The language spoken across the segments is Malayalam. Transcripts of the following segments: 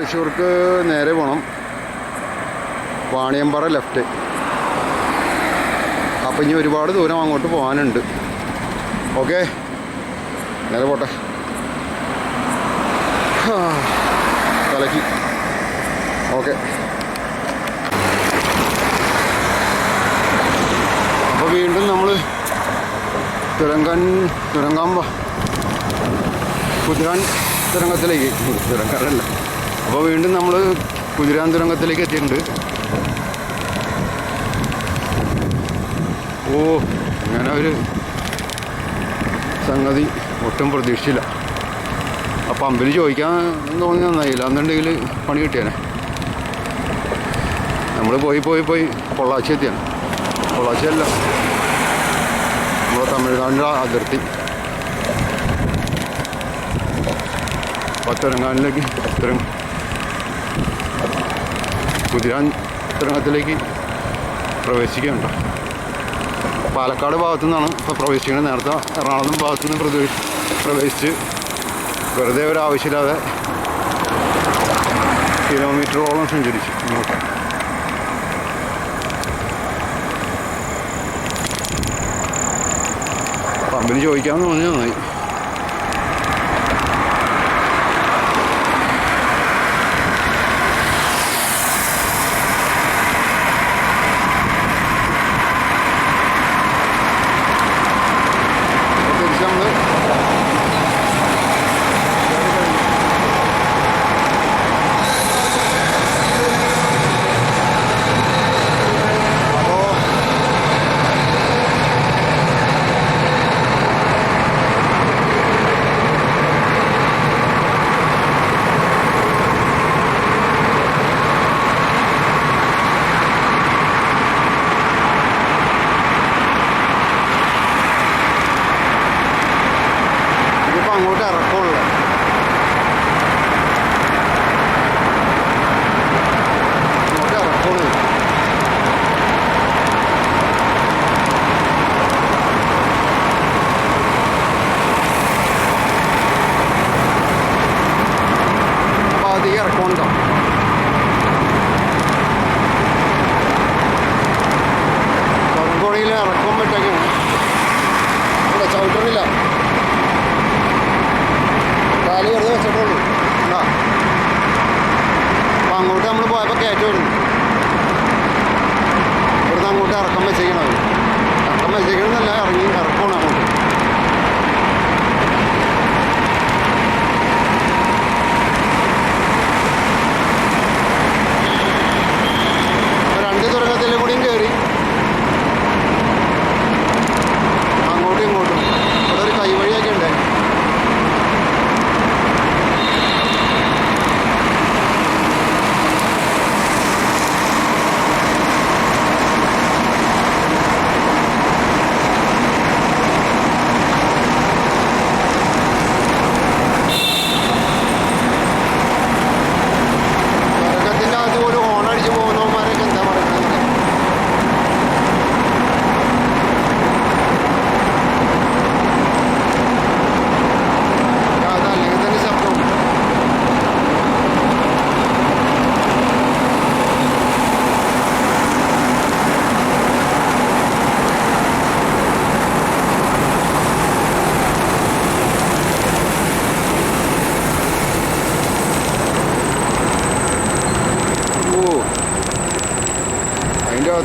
തൃശ്ശൂർക്ക് നേരെ പോകണം വാണിയമ്പാറ ലെഫ്റ്റ് അപ്പം ഇനി ഒരുപാട് ദൂരം അങ്ങോട്ട് പോകാനുണ്ട്. ഓക്കെ? നേരെ പോട്ടെ. കലക്കി ഓക്കെ. അപ്പോൾ വീണ്ടും നമ്മൾ തുരങ്കാൻ തുരങ്കാമ്പ കുതിരാൻ തുരങ്കത്തിലേക്ക്. തുരങ്കാടല്ല അപ്പോൾ വീണ്ടും നമ്മൾ കുതിരാൻ തുരങ്കത്തിലേക്ക് എത്തിയിട്ടുണ്ട്. ഓ അങ്ങനെ ഒരു സംഗതി ഒട്ടും പ്രതീക്ഷിച്ചില്ല. അപ്പം പമ്പിൽ ചോദിക്കാൻ തോന്നി നന്നായില്ല എന്നുണ്ടെങ്കിൽ പണി കിട്ടിയാനെ. നമ്മൾ പോയി പോയി പോയി പൊള്ളാച്ചി എത്തിയാണ് പൊള്ളാച്ചി അല്ല നമ്മുടെ തമിഴ്നാടിന്റെ അതിർത്തി. പത്തുരങ്ങാനിലേക്ക് തുരങ്ക കുതിരാൻ തുരങ്കത്തിലേക്ക് പ്രവേശിക്കുകയുണ്ട്. പാലക്കാട് ഭാഗത്തു നിന്നാണ് ഇപ്പോൾ പ്രവേശിക്കുന്നത്. നേരത്തെ എറണാകുളം ഭാഗത്തു നിന്ന് പ്രവേശി പ്രവേശിച്ച് വെറുതെ ഒരു ആവശ്യമില്ലാതെ കിലോമീറ്ററോളം സഞ്ചരിച്ചു. ഇങ്ങോട്ട്. പമ്പിന് ചോദിക്കാമെന്ന് പറഞ്ഞു നന്നായി.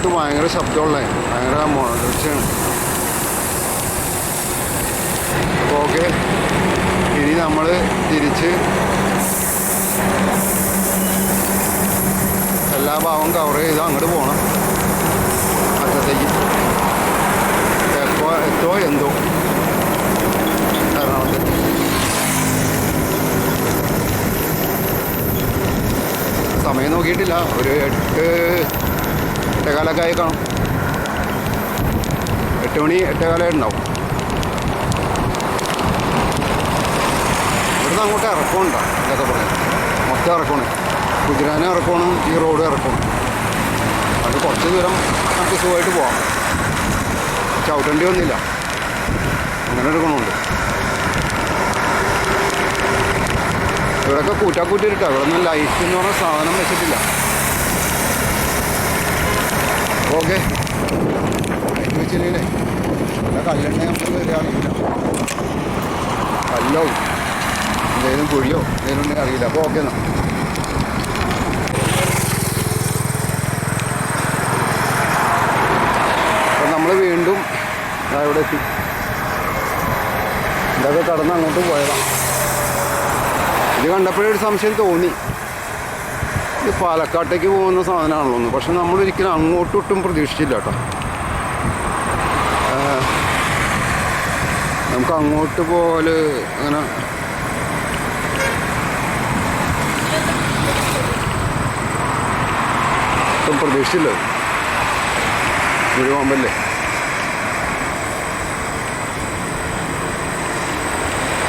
അകത്ത് ഭയങ്കര ശബ്ദമുള്ള. ഭയങ്കര മുഴച്ചാണ് ഓക്കെ. ഇനി നമ്മൾ തിരിച്ച് എല്ലാ ഭാവം കവർ ചെയ്ത് അങ്ങോട്ട് പോകണം അറ്റത്തേക്ക്. എപ്പോൾ എത്തോ എന്തോ. സമയം നോക്കിയിട്ടില്ല. ഒരു എട്ട് എട്ടേകാലൊക്കെ ആയി കാണും. എട്ട് മണി എട്ടേകാലായിട്ടുണ്ടാവും ഇവിടുന്ന് അങ്ങോട്ട് ഇറക്കമുണ്ടോ ഇതൊക്കെ പറയാം. മൊത്തം ഇറക്കണം കുതിരാനും ഇറക്കണം ഈ റോഡ് ഇറക്കണം അത് കുറച്ച് ദൂരം നമുക്ക് സുഖമായിട്ട് പോവാം. ചവിട്ടേണ്ടി വന്നില്ല. അങ്ങനെ ഒരു ഗുണമുണ്ട് ഇവിടെയൊക്കെ കൂറ്റാക്കൂറ്റിട്ടാണ് ഇവിടെ നിന്ന് ലൈറ്റ് എന്ന് പറഞ്ഞ സാധനം വെച്ചിട്ടില്ല. ഓക്കെ. ലൈറ്റ് വെച്ചില്ലേ? കല്ലുണ്ടെങ്കിൽ നമുക്ക് വരികയാണെങ്കിൽ കല്ലോ. എന്തെങ്കിലും കുഴിയോ എന്തെങ്കിലും ഉണ്ടെങ്കിൽ അറിയില്ല. അപ്പോൾ ഓക്കെ എന്നാൽ അപ്പം നമ്മൾ വീണ്ടും അവിടെ എത്തി. ഇതൊക്കെ കടന്ന് അങ്ങോട്ട് പോയതാണ് ഇത് കണ്ടപ്പോഴൊരു സംശയം തോന്നി. പാലക്കാട്ടേക്ക് പോകുന്ന സാധനമാണല്ലോ ഒന്ന്. പക്ഷെ നമ്മൾ ഒരിക്കലും അങ്ങോട്ടൊട്ടും പ്രതീക്ഷിച്ചില്ല കേട്ടോ. നമുക്ക് അങ്ങോട്ട് പോലെ അങ്ങനെ. ഒട്ടും പ്രതീക്ഷിച്ചില്ല. ഗുരുവാമ്പല്ലേ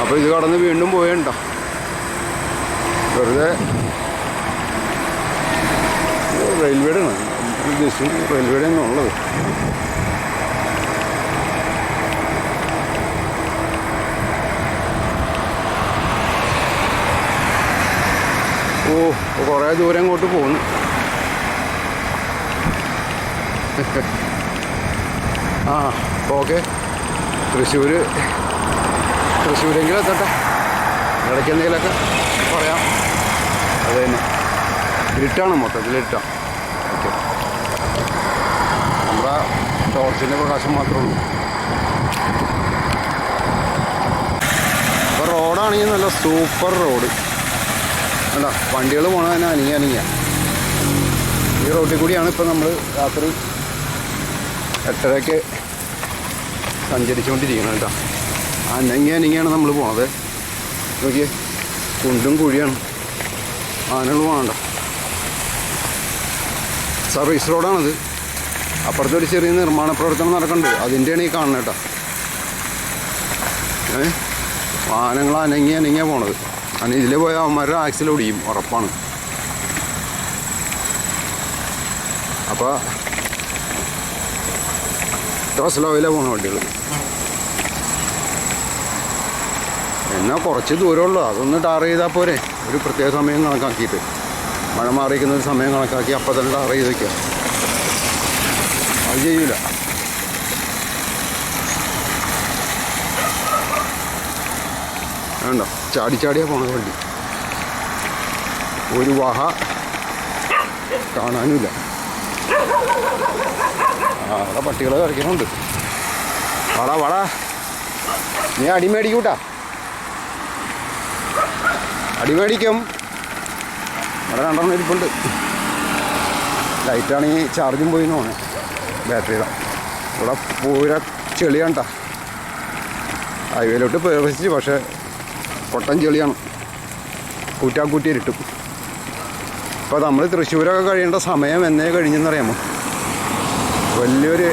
അപ്പോൾ ഇത് കടന്ന് വീണ്ടും പോയണ്ട. വെറുതെ റെയിൽവേയുടെ ആണ് ഉദ്ദേശിച്ചത് റെയിൽവേയുടെ ഉള്ളത് ഓ കുറേ ദൂരം അങ്ങോട്ട് പോകുന്നു ആ ഓക്കെ. തൃശ്ശൂർ തൃശ്ശൂരെങ്കിലും എത്തട്ടെ. ഇടയ്ക്ക് എന്തെങ്കിലുമൊക്കെ പറയാം. അത് തന്നെ. ഇരുട്ടാണ് മൊത്തത്തിൽ ഇരുട്ടാണ് ഓക്കെ. നമ്മുടെ ടോർച്ചിന്റെ പ്രകാശം മാത്രമേ ഉള്ളൂ. അപ്പോൾ റോഡാണെങ്കിൽ നല്ല സൂപ്പർ റോഡ്. അല്ല വണ്ടികൾ പോകണത് തന്നെ അനിയ അനിയ ഈ റോഡിൽ കൂടിയാണ് ഇപ്പോൾ നമ്മൾ രാത്രി എട്ടരയ്ക്ക് സഞ്ചരിച്ചുകൊണ്ടിരിക്കുന്നത് കേട്ടോ. അനങ്ങി അനങ്ങിയാണ് നമ്മൾ പോണത്. നോക്കിയേ. കുണ്ടും കുഴിയാണ്. ആനകൾ പോകണ്ട സർവീസ് റോഡാണത്. അപ്പുറത്തൊരു ചെറിയ നിർമ്മാണ പ്രവർത്തനം നടക്കുന്നുണ്ട്. അതിന്റെയാണ് ഈ കാണുന്നത് കേട്ടോ. ഏ? വാഹനങ്ങൾ അനങ്ങി അനങ്ങിയാണ് പോണത്. കാരണം ഇതിൽ പോയാൽ അവന്മാരുടെ ആക്സിൽ ഒടിയും ഉറപ്പാണ്. അപ്പോൾ ഇത്ര സ്ലോയിലാണ് പോണ വണ്ടികൾ എന്നാൽ കുറച്ച് ദൂരമുള്ളൂ. അതൊന്ന് ടാർ ചെയ്താൽ പോരെ. ഒരു പ്രത്യേക സമയം കണക്കാക്കിയിട്ട്. മഴ മാറിയിരിക്കുന്ന ഒരു സമയം കണക്കാക്കി അപ്പം തന്നെ ടാർ ചെയ്ത് വയ്ക്കുക അത് ചെയ്യൂല. വേണ്ട ചാടി ചാടിയാ പോണത് വണ്ടി. ഒരു വഹ കാണാനുമില്ല. ആ അവിടെ പട്ടികളെ കളിക്കുന്നുണ്ട് വാടാ വാടാ. നീ അടിമേടിക്കൂട്ടാ അടിമേടിക്കും ഇവിടെ രണ്ടെണ്ണം ഇരിപ്പുണ്ട്. ലൈറ്റാണെങ്കിൽ ചാർജും പോയി തോന്നുന്നു. ബാറ്ററിയുടെ. ഇവിടെ പൂര ചെളിയാണ്ട. ഹൈവേയിലോട്ട് പ്രവേശിച്ച് പക്ഷേ കൊട്ടൻ ചെളിയാണ്. കൂറ്റാക്കൂട്ടി ഇരുട്ടും. ഇപ്പോൾ നമ്മൾ തൃശ്ശൂരൊക്കെ കഴിയേണ്ട സമയം എന്നേ കഴിഞ്ഞെന്നറിയാമോ? വലിയൊരു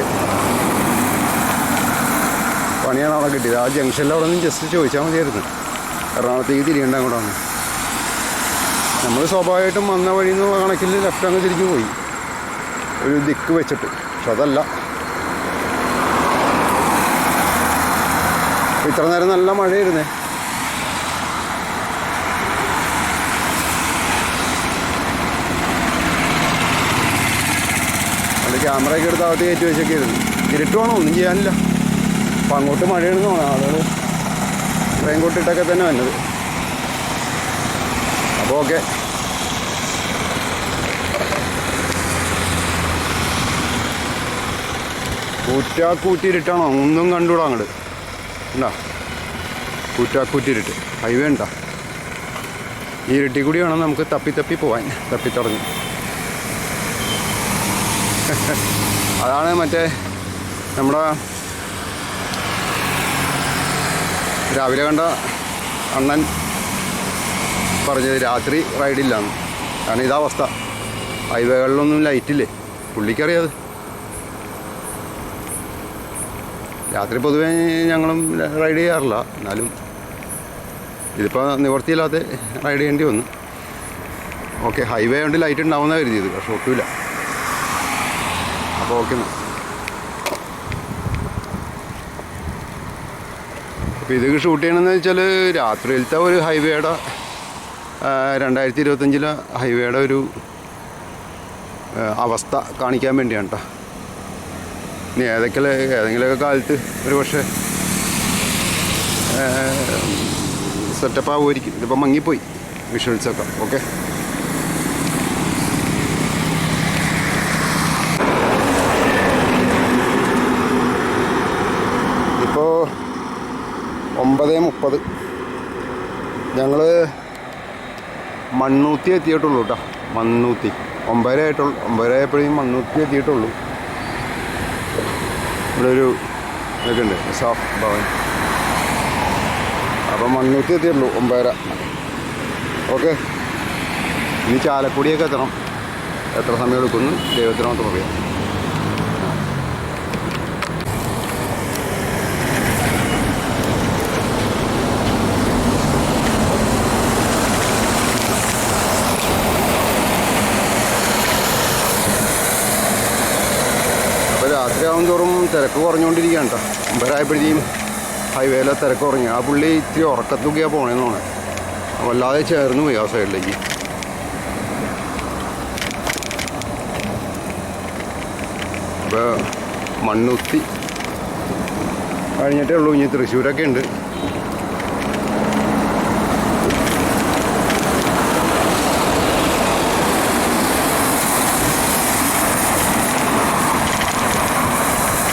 പണിയാണ് അവിടെ കിട്ടിയത്. ആ ജംഗ്ഷനിൽ അവിടെ നിന്ന് ജസ്റ്റ് ചോദിച്ചാൽ മതിയായിരുന്നു. എറണാകുളത്തേക്ക് തിരിയേണ്ട അങ്ങോട്ടാണ്. നമ്മൾ സ്വാഭാവികമായിട്ടും വന്ന വഴി എന്നുള്ള കണക്കിൽ ലെഫ്റ്റ് അങ്ങ് തിരിഞ്ഞു പോയി. ഒരു ദിക്ക് വെച്ചിട്ട്. പക്ഷെ അതല്ല. ഇത്ര നേരം നല്ല മഴയായിരുന്നേ. അത് ക്യാമറയൊക്കെ എടുത്ത് അകത്ത് കയറ്റി വെച്ചൊക്കെ ഇരുന്നു ഇരുട്ടുവാണോ ഒന്നും ചെയ്യാനില്ല. അപ്പം അങ്ങോട്ട് മഴയാണെന്ന് തോന്നാം ആളുകൾ റെയിൻകോട്ട് ഇട്ടൊക്കെ തന്നെ വന്നത്. അപ്പോൾ ഓക്കെ കൂറ്റാക്കൂറ്റിരുട്ടാണോ ഒന്നും കണ്ടുകൂടാ അങ്ങോട്ട് ഉണ്ടാ കൂറ്റാക്കൂറ്റിരുട്ട് ഹൈവേ ഉണ്ടാ? ഈ ഇരട്ടി കൂടി വേണം നമുക്ക് തപ്പി തപ്പി പോവാൻ. തപ്പി തുടങ്ങി. അതാണ് മറ്റേ നമ്മുടെ രാവിലെ കണ്ട അണ്ണൻ പറഞ്ഞത് രാത്രി റൈഡില്ലാന്ന് കാരണം ഇതാ അവസ്ഥ. ഹൈവേകളിലൊന്നും ലൈറ്റില്ലേ പുള്ളിക്കറിയാത് രാത്രി പൊതുവേ ഞങ്ങളും റൈഡ് ചെയ്യാറില്ല. എന്നാലും ഇതിപ്പോൾ നിവർത്തിയില്ലാതെ റൈഡ് ചെയ്യേണ്ടി വന്നു. ഓക്കെ ഹൈവേ ഉണ്ട് ലൈറ്റ് ഉണ്ടാവുന്ന കരുതിയത് പക്ഷെ ഒട്ടുമില്ല. അപ്പോൾ ഓക്കെ അപ്പോൾ ഇത് ഷൂട്ട് ചെയ്യണമെന്ന് വെച്ചാൽ രാത്രിയിലത്തെ ഒരു ഹൈവേയുടെ രണ്ടായിരത്തി ഇരുപത്തഞ്ചിലെ ഹൈവേയുടെ ഒരു അവസ്ഥ കാണിക്കാൻ വേണ്ടിയാണ് കേട്ടോ ഇനി ഏതൊക്കെ ഏതെങ്കിലുമൊക്കെ കാലത്ത് ഒരു പക്ഷേ സെറ്റപ്പ് ആവുമായിരിക്കും. ഇതിപ്പോൾ മങ്ങിപ്പോയി വിഷ്വൽസൊക്കെ ഓക്കെ ഇപ്പോൾ ഒമ്പത് മുപ്പത്. ഞങ്ങൾ മണ്ണൂത്തി എത്തിയിട്ടുള്ളൂ കേട്ടോ മണ്ണൂത്തി. ഒമ്പതര ആയിട്ടുള്ളൂ ഒമ്പതര ആയപ്പോഴേക്കും മണ്ണൂത്തി എത്തിയിട്ടുള്ളൂ. ഇവിടെ ഒരു ഇതൊക്കെ സാഫ് ഭവൻ അപ്പം മണ്ണൂത്തി എത്തിയുള്ളൂ ഒമ്പതര. ഓക്കെ. ഇനി ചാലക്കുടിയൊക്കെ എത്തണം. എത്ര സമയം എടുക്കുന്നു ദൈവത്തിന് മാത്രം പറയാം രാത്രിയാവും തോറും തിരക്ക് കുറഞ്ഞുകൊണ്ടിരിക്കുകയാണ് കേട്ടോ. ഒമ്പതായപ്പോഴത്തേക്കും ഹൈവേയിലെ തിരക്ക് കുറഞ്ഞു. ആ പുള്ളി ഇത്തിരി ഉറക്കത്തൊക്കെയാണ് പോണേന്നാണ്. വല്ലാതെ ചേർന്ന് പോയി ആ സൈഡിലേക്ക് അപ്പോൾ മണ്ണുത്തി കഴിഞ്ഞിട്ടേ ഉള്ളൂ. ഇനി തൃശ്ശൂരൊക്കെ ഉണ്ട്.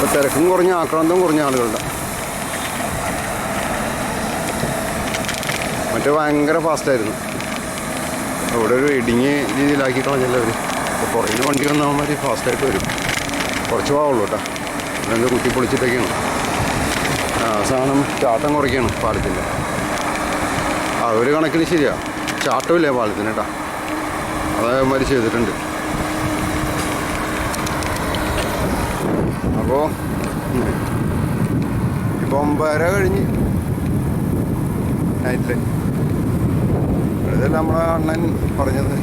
അപ്പോൾ തിരക്കും കുറഞ്ഞ ആക്രാന്തം കുറഞ്ഞ ആളുകളുടെ. മറ്റേ ഭയങ്കര ഫാസ്റ്റായിരുന്നു അവിടെ ഒരു ഇടുങ്ങിയ രീതിയിലാക്കി കളഞ്ഞല്ലോ അവർ അപ്പോൾ പുറകിൽ വണ്ടി വന്നാൽ മതി ഫാസ്റ്റായിട്ട് വരും. കുറച്ച് പോവുള്ളൂ കേട്ടോ രണ്ട് കുത്തി പൊളിച്ചിട്ടൊക്കെയാണ് സാധനം ചാട്ടം കുറയ്ക്കുകയാണ് പാലത്തിന്റെ ആ ഒരു കണക്കിന് ശരിയാണ് ചാട്ടമില്ല പാലത്തിന് കേട്ടോ അതേമാതിരി ചെയ്തിട്ടുണ്ട് അപ്പോൾ ഇപ്പോൾ ഒമ്പതര കഴിഞ്ഞ്. നൈറ്റിൽ ഇതെല്ലാം നമ്മളെ അണ്ണൻ പറഞ്ഞത്.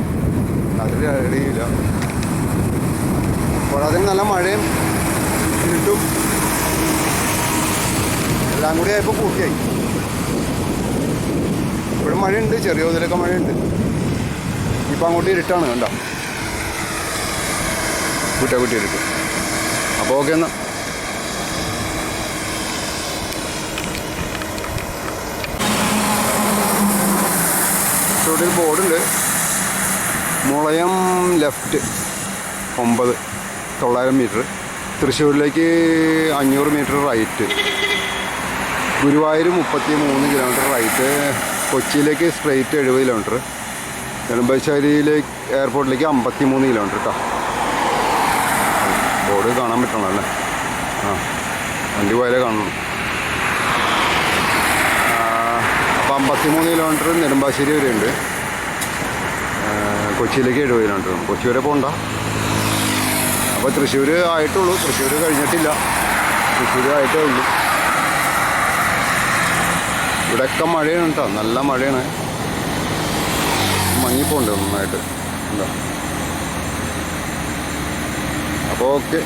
അതിൽ അറിയില്ല അപ്പോൾ അതിന് നല്ല മഴയും ഇരുട്ടും. എല്ലാം കൂടി ആയപ്പോൾ പൂർത്തിയായി ഇപ്പോഴും മഴയുണ്ട്. ചെറിയ തോതിലൊക്കെ മഴയുണ്ട്. ഇപ്പം അങ്ങോട്ട് ഇരുട്ടാണ് കണ്ടോ? കുറ്റ കുട്ടി ഇരുട്ട് അപ്പോൾ ഓക്കെ എന്നാൽ ഇവിടെ ഒരു ബോർഡുണ്ട്. മുളയം ലെഫ്റ്റ് ഒമ്പത് തൊള്ളായിരം മീറ്റർ. തൃശ്ശൂരിലേക്ക് അഞ്ഞൂറ് മീറ്റർ റൈറ്റ്. ഗുരുവായൂർ മുപ്പത്തി മൂന്ന് കിലോമീറ്റർ റൈറ്റ്. കൊച്ചിയിലേക്ക് സ്ട്രെയിറ്റ് എഴുപത് കിലോമീറ്റർ. നെടുമ്പാശ്ശേരിയിലേക്ക് എയർപോർട്ടിലേക്ക് അമ്പത്തി മൂന്ന് കിലോമീറ്റർ കേട്ടോ ബോർഡ് കാണാൻ പറ്റണം അല്ലേ ആ വണ്ടി പോയാലേ കാണണം അപ്പോൾ അമ്പത്തിമൂന്ന് കിലോമീറ്റർ നെടുമ്പാശ്ശേരി വരെ ഉണ്ട് കൊച്ചിയിലേക്ക് എഴുപത് കിലോമീറ്റർ കൊച്ചി വരെ പോകണ്ട അപ്പോൾ തൃശ്ശൂർ ആയിട്ടുള്ളൂ. തൃശ്ശൂർ കഴിഞ്ഞിട്ടില്ല. തൃശ്ശൂർ ആയിട്ടേ ഉള്ളൂ. ഇവിടെയൊക്കെ മഴയാണ് കേട്ടോ നല്ല മഴയാണ്. മങ്ങിപ്പോണ്ട് നന്നായിട്ട്. എന്താ അപ്പോൾ ഓക്കെ.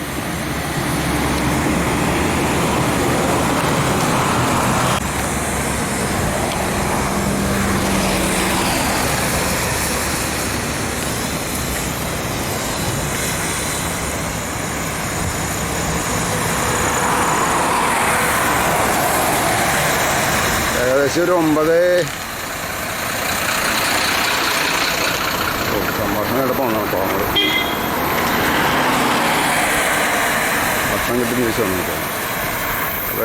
ഏകദേശം ഒരു ഒമ്പത്. സംഭാഷണം ഇവിടെ കേട്ടോ നമ്മൾ ഭക്ഷണം വന്നു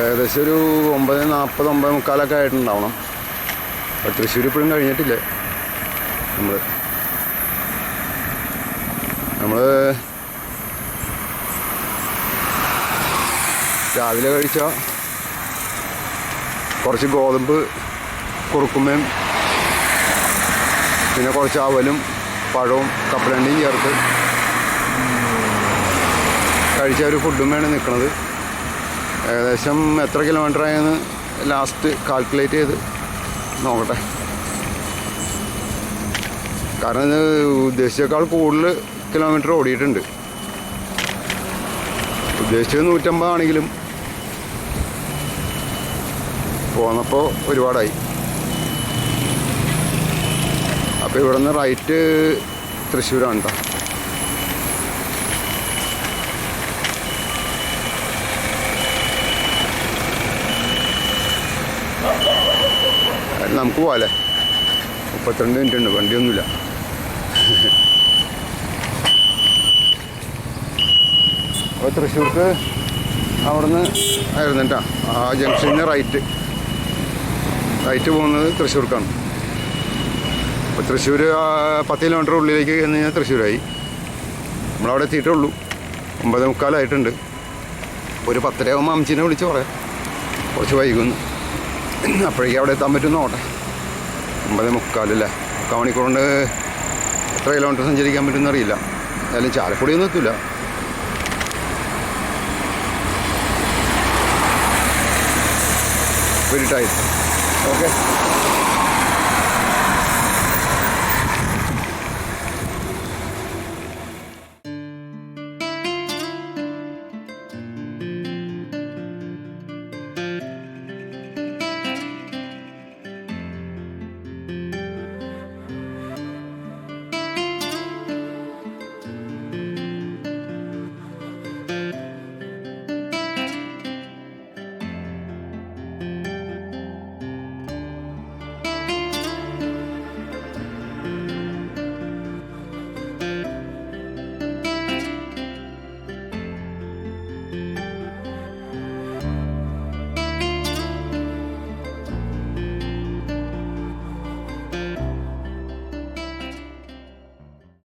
ഏകദേശം ഒരു ഒമ്പത് നാൽപ്പത് ഒമ്പത് മുക്കാലൊക്കെ ആയിട്ടുണ്ടാവണം. അപ്പോൾ തൃശ്ശൂർ ഇപ്പോഴും കഴിഞ്ഞിട്ടില്ലേ. നമ്മൾ നമ്മൾ രാവിലെ കഴിച്ച? കുറച്ച് ഗോതമ്പ് കുറുക്കുമ്പയും പിന്നെ കുറച്ച് അവലും പഴവും കപ്പലണ്ടിയും ചേർത്ത് കഴിച്ച ഒരു ഫുഡും വേണം നിൽക്കുന്നത് ഏകദേശം എത്ര കിലോമീറ്റർ ആയെന്ന് ലാസ്റ്റ് കാൽക്കുലേറ്റ് ചെയ്ത് നോക്കട്ടെ. കാരണം ഇത് ഉദ്ദേശിച്ചേക്കാൾ കൂടുതൽ കിലോമീറ്റർ ഓടിയിട്ടുണ്ട്. ഉദ്ദേശിച്ചത് നൂറ്റമ്പതാണെങ്കിലും പോന്നപ്പോൾ ഒരുപാടായി. അപ്പോൾ ഇവിടെ നിന്ന് റൈറ്റ് തൃശ്ശൂരാണ് കേട്ടോ നമുക്ക് പോകാല്ലേ മുപ്പത്തിരണ്ട് മിനിറ്റ് ഉണ്ട് വണ്ടിയൊന്നുമില്ല. അപ്പോൾ തൃശ്ശൂർക്ക് അവിടുന്ന് ആയിരുന്നു കേട്ടോ ആ ജംഗ്ഷനിൽ റൈറ്റ് റൈറ്റ് പോകുന്നത് തൃശ്ശൂർക്കാണ്. അപ്പോൾ തൃശ്ശൂർ പത്ത് കിലോമീറ്റർ ഉള്ളിലേക്ക് എന്ന് കഴിഞ്ഞാൽ തൃശ്ശൂരായി. നമ്മളവിടെ എത്തിയിട്ടേ ഉള്ളൂ ഒമ്പത് മുക്കാലായിട്ടുണ്ട്. ഒരു പത്തരയാകുമ്പോൾ അമ്മച്ചിനെ വിളിച്ച് പറയാം. കുറച്ച് വൈകുന്നു. അപ്പോഴേക്കും അവിടെ എത്താൻ പറ്റുന്ന ഓട്ടെ. ഒമ്പത് മുക്കാലല്ലേ? മുക്കാൽ മണിക്കൂർ കൊണ്ട് എത്ര കിലോമീറ്റർ സഞ്ചരിക്കാൻ പറ്റുമെന്ന് അറിയില്ല. എന്തായാലും ചാലക്കുടിയൊന്നും എത്തില്ല വെരി ടൈറ്റ് ഓക്കെ